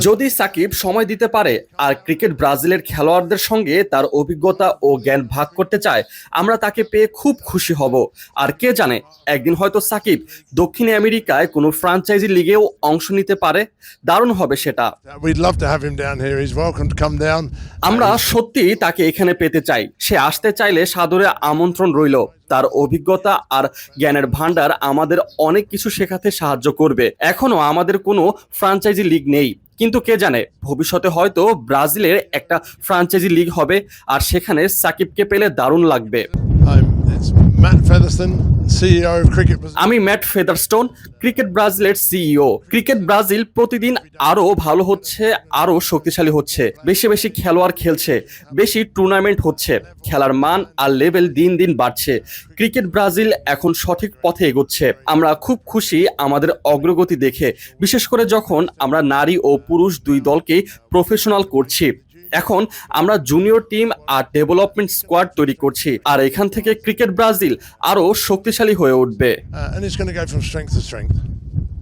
যদি সাকিব সময় দিতে পারে আর ক্রিকেট ব্রাজিলের খেলোয়াড়দের সঙ্গে তার অভিজ্ঞতা ও জ্ঞান ভাগ করতে চায় আমরা তাকে পেয়ে খুব খুশি হব। আর কে জানে একদিন হয়তো সাকিব দক্ষিণ আমেরিকায় কোনো ফ্রাঞ্চাইজি লিগেও অংশ নিতে পারে। দারুণ হবে সেটা. আমরা সত্যি তাকে এখানে পেতে চাই। সে আসতে চাইলে সাদরে আমন্ত্রণ রইল। তার অভিজ্ঞতা আর জ্ঞানের ভাণ্ডার আমাদের অনেক কিছু শেখাতে সাহায্য করবে। এখনও আমাদের কোনো ফ্রাঞ্চাইজি লিগ নেই। কিন্তু কে জানে, ভবিষ্যতে হয়তো ব্রাজিলের একটা ফ্রাঞ্চাইজি লিগ হবে আর সেখানে সাকিবকে পেলে দারুণ লাগবে। আমি ম্যাট ফেদারস্টোন, ক্রিকেট ব্রাজিলের সিইও ক্রিকেট ব্রাজিল প্রতিদিন আরও ভালো হচ্ছে, আরও শক্তিশালী হচ্ছে। বেশি বেশি খেলোয়াড় খেলছে, বেশি টুর্নামেন্ট হচ্ছে। খেলার মান আর লেভেল দিন দিন বাড়ছে। ক্রিকেট ব্রাজিল এখন সঠিক পথে এগোচ্ছে। আমরা খুব খুশি আমাদের অগ্রগতি দেখে, বিশেষ করে যখন আমরা নারী ও পুরুষ দুই দলকেই প্রফেশনাল করছি। এখন আমরা জুনিয়র টিম আর ডেভেলপমেন্ট স্কোয়াড তৈরি করছি। আর এখান থেকে ক্রিকেট ব্রাজিল আরও শক্তিশালী হয়ে উঠবে।